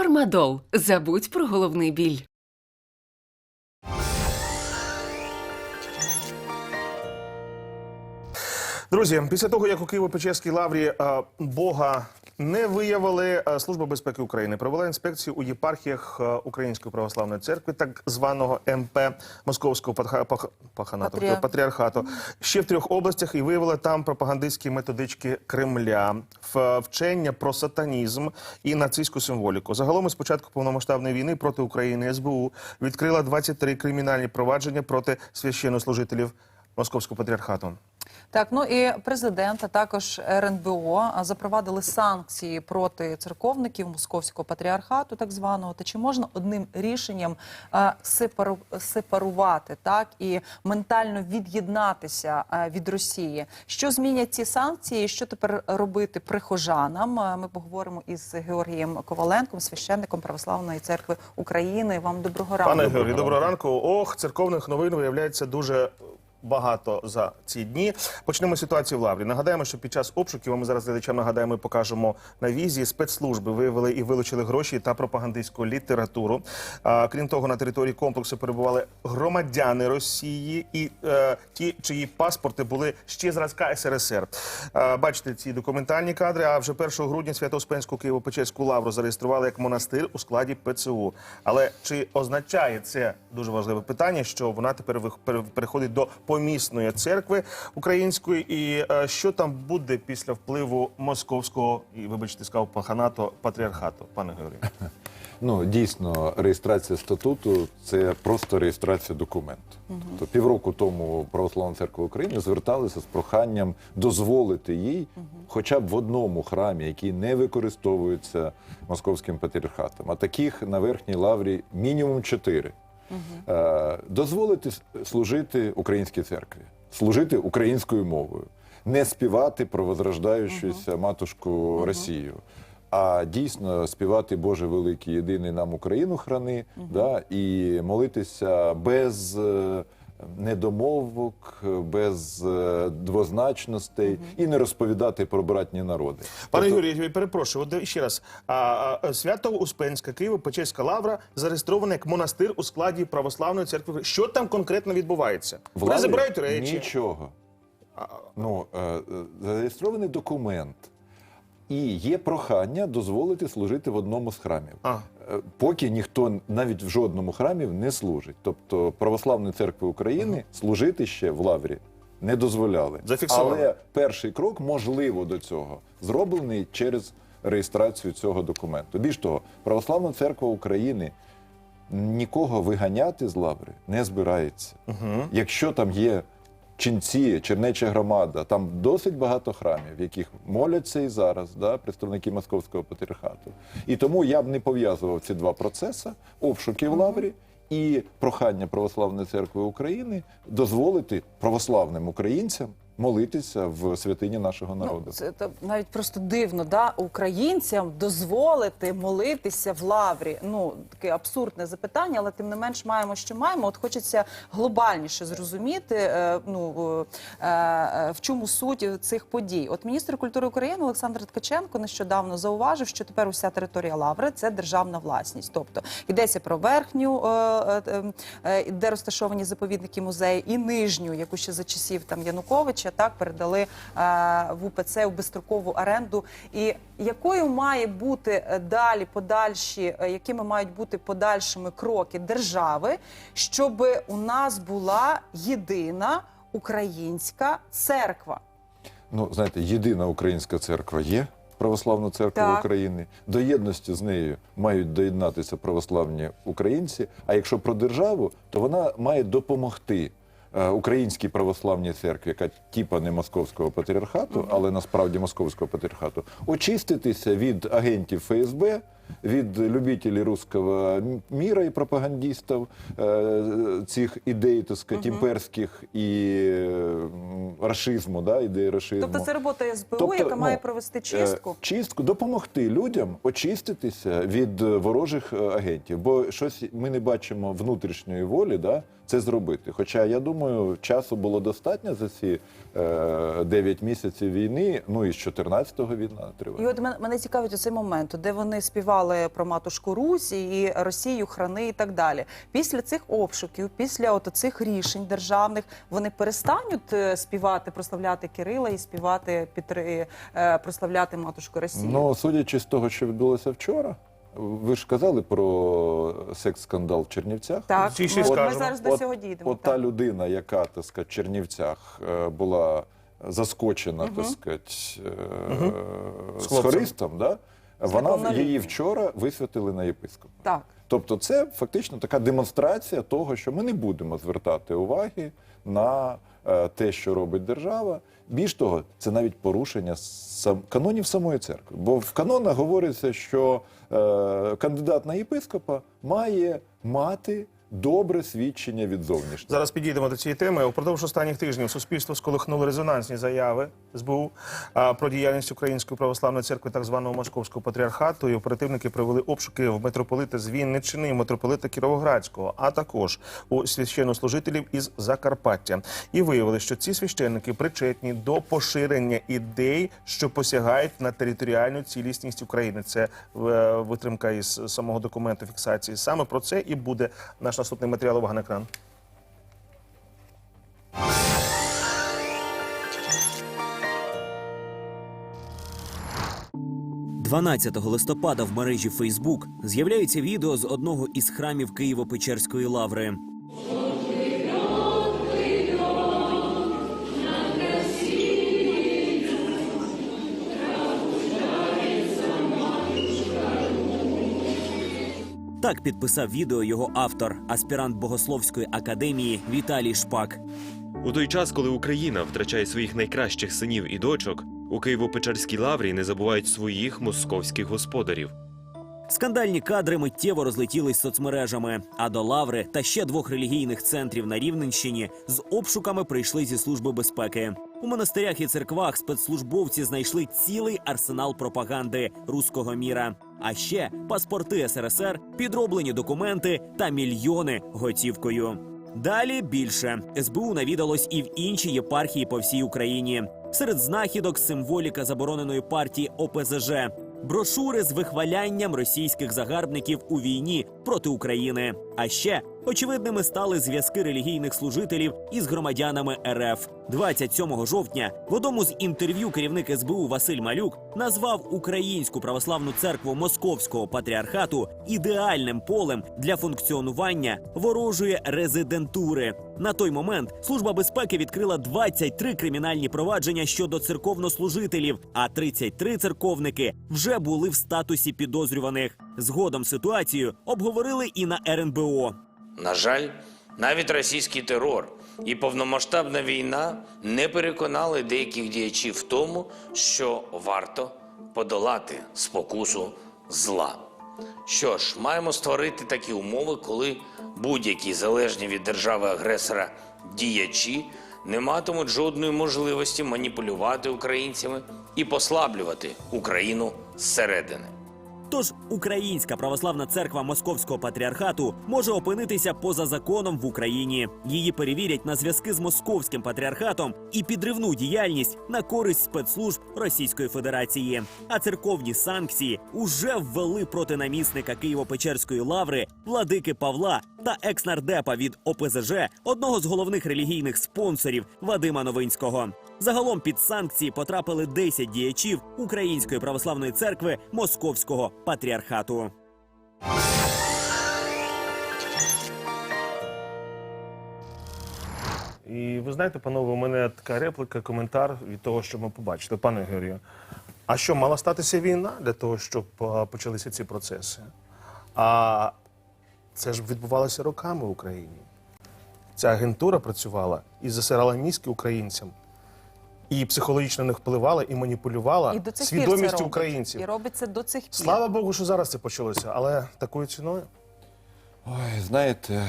Фармадол. Забудь про головний біль. Друзі, після того як у Києво-Печерській лаврі е, Бога не виявили, е, Служба безпеки України провела інспекцію у єпархіях е, Української православної церкви, так званого МП Московського паханату, Патріар- патріархату, ще в трьох областях і виявила там пропагандистські методички Кремля, вчення про сатанізм і нацистську символіку. Загалом із початку повномасштабної війни проти України СБУ відкрила 23 кримінальні провадження проти священнослужителів Московського патріархату. Так, ну і президент, а також РНБО запровадили санкції проти церковників московського патріархату, так званого. Та чи можна одним рішенням а, сепару, сепарувати так і ментально від'єднатися від Росії? Що змінять ці санкції? Що тепер робити прихожанам? Ми поговоримо із Георгієм Коваленком, священником Православної церкви України. Вам доброго ранку. Пане Георгій, доброго ранку. Ох, церковних новин виявляється дуже. Багато за ці дні почнемо з ситуації в Лаврі. Нагадаємо, що під час обшуків ми зараз глядачам нагадаємо і покажемо на візі. Спецслужби виявили і вилучили гроші та пропагандистську літературу. А, крім того, на території комплексу перебували громадяни Росії і е, ті, чиї паспорти були ще зразка СРСР. А, бачите ці документальні кадри. А вже 1 грудня Свято-Успенську Києво-Печерську лавру зареєстрували як монастир у складі ПЦУ. Але чи означає це дуже важливе питання, що вона тепер переходить до помісної церкви української, і е, що там буде після впливу московського і вибачте, сказав паханату патріархату, пане Георгію? Ну дійсно, реєстрація статуту це просто реєстрація документу. То півроку тому Православна церква України зверталася з проханням дозволити їй, хоча б в одному храмі, який не використовується московським патріархатом, а таких на верхній лаврі мінімум чотири. Е, Дозволити служити українській церкві, служити українською мовою, не співати про возрождаючуся матушку Росію, а дійсно співати Боже великий, єдиний нам Україну храни, да, і молитися без е, недомовок, без е, двозначностей і не розповідати про братні народи. Пане Тобто- Юрію, я перепрошую, от ще раз. А, а, Свято-Успенська Києво-Печерська лавра зареєстрована як монастир у складі православної церкви. Що там конкретно відбувається? В Вони забирають речі. Нічого. Ну, е, е, зареєстрований документ. І є прохання дозволити служити в одному з храмів. А. Поки ніхто навіть в жодному храмі не служить. Тобто Православної церкви України служити ще в лаврі не дозволяли. Зафіксовано. Але перший крок, можливо, до цього зроблений через реєстрацію цього документу. Більш того, Православна церква України нікого виганяти з лаври не збирається. Якщо там є ченці, чернеча громада, там досить багато храмів, в яких моляться і зараз да, представники московського патріархату. І тому я б не пов'язував ці два процеси обшуки в лаврі. І прохання Православної церкви України дозволити православним українцям молитися в святині нашого народу. Ну, це та- навіть просто дивно, да? українцям дозволити молитися в лаврі. Ну таке абсурдне запитання, але тим не менш маємо, що маємо. От хочеться глобальніше зрозуміти, е, ну е, е, в чому суть цих подій. От міністр культури України Олександр Ткаченко нещодавно зауважив, що тепер уся територія лаври це державна власність. Тобто йдеться про верхню, е, е, е, де розташовані заповідники музею, і нижню, яку ще за часів там Януковича так передали е, в УПЦ в безстрокову оренду. І якою має бути е, далі подальші, е, якими мають бути подальшими кроки держави, щоб у нас була єдина українська церква? Ну, знаєте, єдина українська церква є. Православна церква Так. України до єдності з нею мають доєднатися православні українці. А якщо про державу, то вона має допомогти українській православній церкві, яка типа не московського патріархату, але насправді московського патріархату, очиститися від агентів ФСБ, від любителів руського міра і пропагандистів е, цих ідей, так сказати, імперських і е, рашизму, да, ідеї рашизму. Тобто це робота СБУ, Тобто, яка має ну, провести чистку. Е, Чистку допомогти людям очиститися від е, ворожих е, агентів, бо щось ми не бачимо внутрішньої волі, да, це зробити. Хоча я думаю, часу було достатньо за ці е, 9 місяців війни. Ну і з 14-го війна І триває. от мене, мене цікавить оцей момент, де вони співали про матушку Русь і Росію храни і так далі. Після цих обшуків, після от цих рішень державних, вони перестануть е, співати, прославляти Кирила і співати підтри, е, прославляти матушку Росію. Ну, судячи з того, що відбулося вчора, ви ж казали про секс-скандал в Чернівцях. так, Ці ще ми, ми зараз до От- цього дійдемо. От та людина, яка так сказати, в Чернівцях е, була заскочена, так сказати, е, З з хлопцем. хористом, да? вона неповнолітнім. її вчора висвятили на єпископа. так. Тобто, це фактично така демонстрація того, що ми не будемо звертати уваги на е, те, що робить держава. Більш того, це навіть порушення сам, канонів самої церкви. Бо в канонах говориться, що кандидат на єпископа має мати добре свідчення від зовнішнього. Зараз підійдемо до цієї теми. Упродовж останніх тижнів суспільство сколихнуло резонансні заяви СБУ про діяльність Української православної церкви так званого Московського патріархату. І оперативники провели обшуки в митрополита з Вінниччини і митрополита Кіровоградського, а також у священнослужителів із Закарпаття. І виявили, що ці священники причетні до поширення ідей, що посягають на територіальну цілісність України. Це е, витримка із самого документу фіксації. Саме про це і буде наш наступний матеріал. Увага на екран. 12 листопада в мережі Фейсбук з'являється відео з одного із храмів Києво-Печерської лаври. Так підписав відео його автор, аспірант Богословської академії Віталій Шпак. У той час, коли Україна втрачає своїх найкращих синів і дочок, у Києво-Печерській лаврі не забувають своїх московських господарів. Скандальні кадри миттєво розлетілись соцмережами. А до лаври та ще двох релігійних центрів на Рівненщині з обшуками прийшли зі служби безпеки. У монастирях і церквах спецслужбовці знайшли цілий арсенал пропаганди руського міра. А ще паспорти СРСР, підроблені документи та мільйони готівкою. Далі більше СБУ навідалось і в інші єпархії по всій Україні. Серед знахідок символіка забороненої партії ОПЗЖ, брошури з вихвалянням російських загарбників у війні проти України. А ще очевидними стали зв'язки релігійних служителів із громадянами РФ. 27 жовтня в одному з інтерв'ю керівник СБУ Василь Малюк назвав Українську православну церкву Московського патріархату ідеальним полем для функціонування ворожої резидентури. На той момент служба безпеки відкрила 23 кримінальні провадження щодо церковнослужителів, а 33 церковники вже були в статусі підозрюваних. Згодом ситуацію обговорили і на РНБО. На жаль, навіть російський терор і повномасштабна війна не переконали деяких діячів в тому, що варто подолати спокусу зла. Що ж, маємо створити такі умови, коли будь-які залежні від держави-агресора діячі не матимуть жодної можливості маніпулювати українцями і послаблювати Україну зсередини. Тож Українська православна церква Московського патріархату може опинитися поза законом в Україні. Її перевірять на зв'язки з московським патріархатом і підривну діяльність на користь спецслужб Російської Федерації. А церковні санкції уже ввели проти намісника Києво-Печерської лаври владики Павла та екснардепа від ОПЗЖ, одного з головних релігійних спонсорів Вадима Новинського. Загалом під санкції потрапили 10 діячів Української православної церкви Московського патріархату. І ви знаєте, панове, у мене така репліка, коментар від того, що ми побачили. Пане Георгію, а що мала статися війна для того, щоб почалися ці процеси? А це ж відбувалося роками в Україні. Ця агентура працювала і засирала мізки українцям, і психологічно не впливала, і маніпулювала І до цих пір це робить. українців. І робиться до цих пір. Слава Богу, що зараз це почалося, але такою ціною. Ой, знаєте,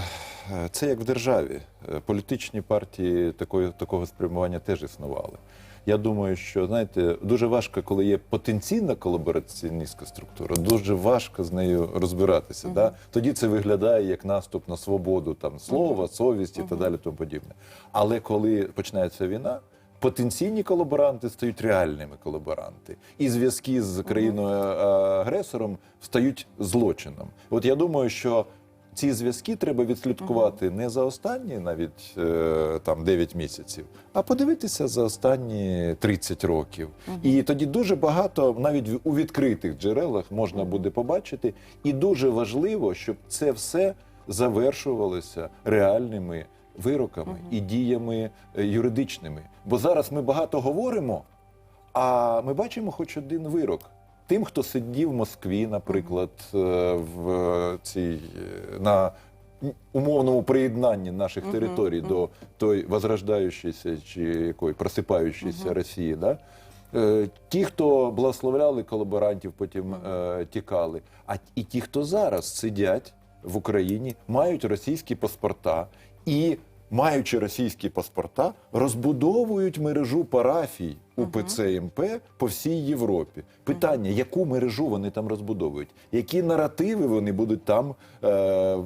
це як в державі. Політичні партії такої, такого спрямування теж існували. Я думаю, що знаєте, дуже важко, коли є потенційна колабораціоністська структура, дуже важко з нею розбиратися. Да? Тоді це виглядає як наступ на свободу там слова, совісті та далі, тому подібне. Але коли починається війна, потенційні колаборанти стають реальними колаборанти, і зв'язки з країною е, агресором стають злочином. От я думаю, що. Ці зв'язки треба відслідкувати не за останні навіть е, там 9 місяців, а подивитися за останні 30 років. І тоді дуже багато навіть у відкритих джерелах можна буде побачити. І дуже важливо, щоб це все завершувалося реальними вироками і діями е, юридичними. Бо зараз ми багато говоримо, а ми бачимо хоч один вирок. Тим, хто сидів в Москві, наприклад, е, в цій е, на умовному приєднанні наших територій до той возрождаючейся чи якої просипаючейся Росії, да? Ті, хто благословляли колаборантів, потім е, тікали. А і ті, хто зараз сидять в Україні, мають російські паспорта і, маючи російські паспорта, розбудовують мережу парафій УПЦ МП по всій Європі. Питання, яку мережу вони там розбудовують, які наративи вони будуть там е,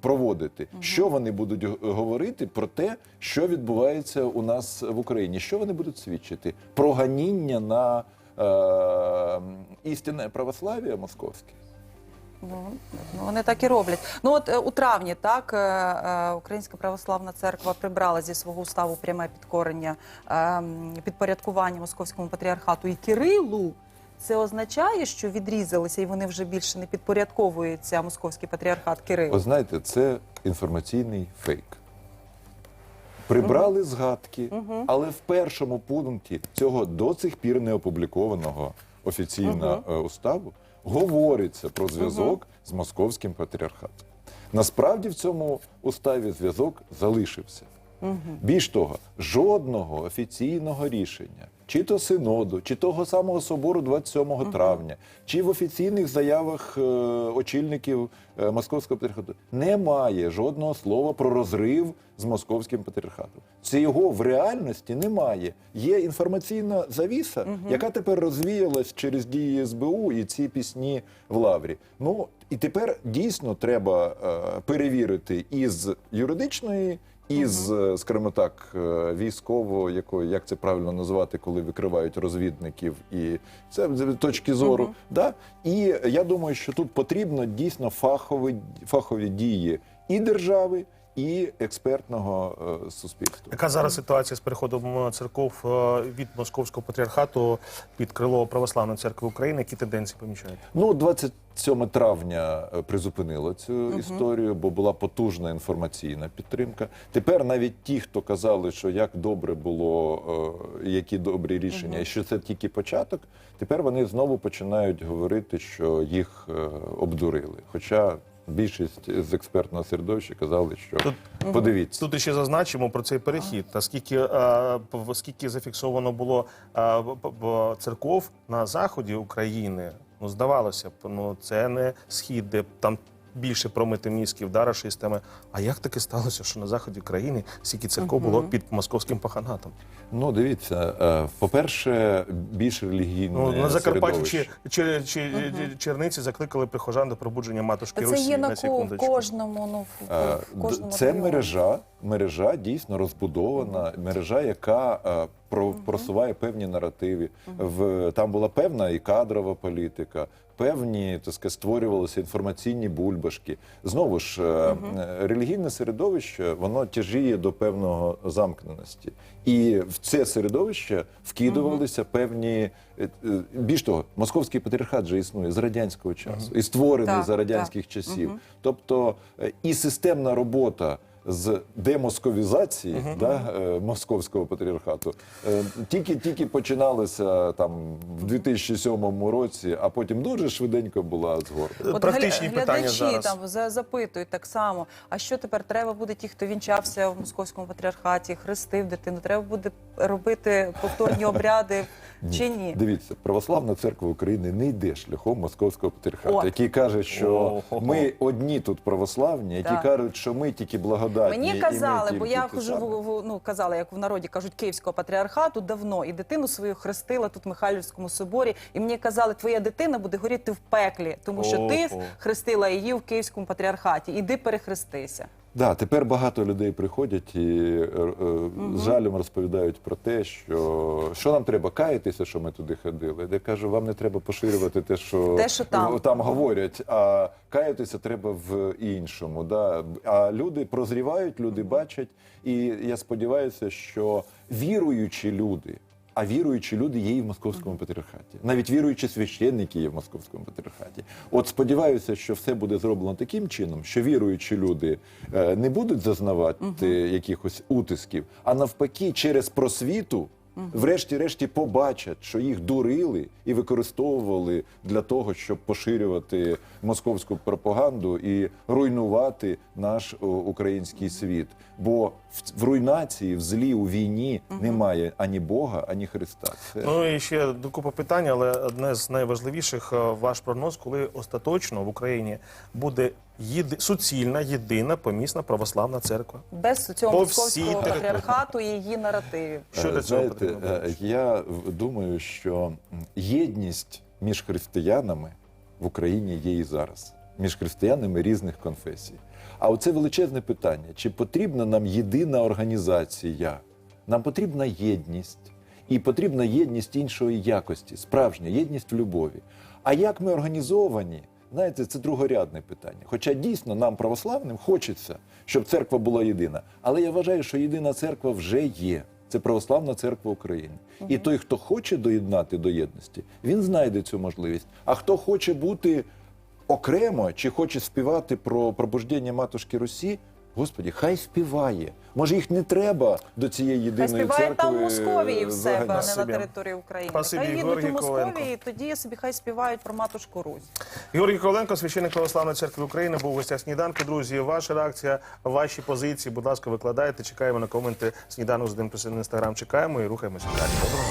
проводити, що вони будуть говорити про те, що відбувається у нас в Україні, що вони будуть свідчити? Про ганіння на е, істинне православ'я московське. Ну, вони так і роблять. Ну от е, у травні так е, е, Українська православна церква прибрала зі свого уставу пряме підкорення е, підпорядкування московському патріархату і Кирилу. Це означає, що відрізалися і вони вже більше не підпорядковуються московський патріархат Кирилу. Ви знаєте, це інформаційний фейк. Прибрали згадки, але в першому пункті цього до цих пір не опублікованого офіційно е, уставу говориться про зв'язок з московським патріархатом. Насправді в цьому уставі зв'язок залишився. Більш того, жодного офіційного рішення, чи то синоду, чи того самого собору 27 травня, чи в офіційних заявах е, очільників е, московського патріархату немає жодного слова про розрив з московським патріархатом. Це його в реальності немає. Є інформаційна завіса, яка тепер розвіялась через дії СБУ і ці пісні в лаврі. Ну і тепер дійсно треба е, перевірити із юридичної із, е, скажімо так, е, військово, якої як це правильно назвати, коли викривають розвідників, і це з точки зору. Да? І я думаю, що тут потрібно дійсно фахові, фахові дії і держави, і експертного е, суспільства. Яка зараз ситуація з переходом е, церков е, від московського патріархату під крило православної церкви України? Які тенденції помічаєте? Ну, 27 травня призупинило цю історію, бо була потужна інформаційна підтримка. Тепер навіть ті, хто казали, що як добре було, е, які добрі рішення, і що це тільки початок. Тепер вони знову починають говорити, що їх е, обдурили. Хоча більшість з експертного середовища казали, що Тут- подивіться. Тут ще зазначимо про цей перехід. Наскільки а, скільки зафіксовано було е, п- п- церков на заході України? Ну здавалося б, ну це не схід, де там більше промити мізків да, рашистами. А як таке сталося, що на заході країни стільки церков було під московським паханатом? Ну, дивіться, е, по-перше, більш релігійне Ну на Закарпатті чи, чи, чи черниці закликали прихожан до пробудження матушки Та це Русі є на, секундочку. кожному, ну в, Е, кожному Це районі. мережа, мережа дійсно розбудована, мережа, яка е, про, просуває певні наративи. В там була певна і кадрова політика, певні так сказати, створювалися інформаційні бульбашки. Знову ж е, релігійне середовище воно тяжіє до певного замкненості, і в це середовище вкидувалися певні. е, Більш того, московський патріархат же існує з радянського часу і створений Так, за радянських часів. Тобто е, і системна робота з демосковізації да, е, московського патріархату е, тільки тільки починалися там в 2007 році, а потім дуже швиденько була згорда. От Практичні гля- питання глядачі зараз. там за- запитують так само. А що тепер треба буде ті, хто вінчався в московському патріархаті, хрестив дитину? Треба буде робити повторні обряди чи ні? Дивіться, православна церква України не йде шляхом московського патріархату, От. який каже, що О-хо-хо. ми одні тут православні, які Так. кажуть, що ми тільки благодатні. Мені ми казали, бо тільки я те хожу саме. в, в- ну казала, як в народі кажуть, київського патріархату давно, і дитину свою хрестила тут в Михайлівському соборі. І мені казали, твоя дитина буде горіти в пеклі, тому що ти хрестила її в київському патріархаті. Іди перехрестися. Да, тепер багато людей приходять і е, е, з жалем розповідають про те, що що нам треба каятися, що ми туди ходили. Я кажу, вам не треба поширювати те, що, Те, що там. там говорять, а каятися треба в іншому. Да? А люди прозрівають, люди бачать, і я сподіваюся, що віруючі люди. А віруючі люди є і в московському патріархаті. Навіть віруючі священники є в московському патріархаті. От сподіваюся, що все буде зроблено таким чином, що віруючі люди е, не будуть зазнавати якихось утисків, а навпаки, через просвіту. Врешті-решті побачать, що їх дурили і використовували для того, щоб поширювати московську пропаганду і руйнувати наш український світ. Бо в, в руйнації, в злі, у війні немає ані Бога, ані Христа. Це Ну і ще купа питань, але одне з найважливіших е, ваш прогноз, коли остаточно в Україні буде єди... суцільна, єдина помісна православна церква. Без цього московського патріархату і її наративів. Що Е, для цього знаєте, потрібно? е, буде? я думаю, що єдність між християнами в Україні є і зараз, між християнами різних конфесій. А оце величезне питання: чи потрібна нам єдина організація? Нам потрібна єдність. І потрібна єдність іншої якості, справжня єдність в любові. А як ми організовані, знаєте, це другорядне питання. Хоча дійсно нам, православним, хочеться, щоб церква була єдина. Але я вважаю, що єдина церква вже є. Це православна церква України. І той, хто хоче доєднати до єдності, він знайде цю можливість. А хто хоче бути окремо чи хоче співати про пробуждення матушки Русі, Господі, хай співає. Може, їх не треба до цієї Хай єдиної співає церкви там в Московії в себе, а не на території України. Спасибі, Хай їдуть у Московії, і тоді собі хай співають про матушку Русь. Георгій Коваленко, священник Православної церкви України, був у гостях сніданку. Друзі, ваша реакція, ваші позиції, будь ласка, викладайте. Чекаємо на коменти сніданок з 1 плюс 1 інстаграм. Чекаємо і рухаємося далі. Доброго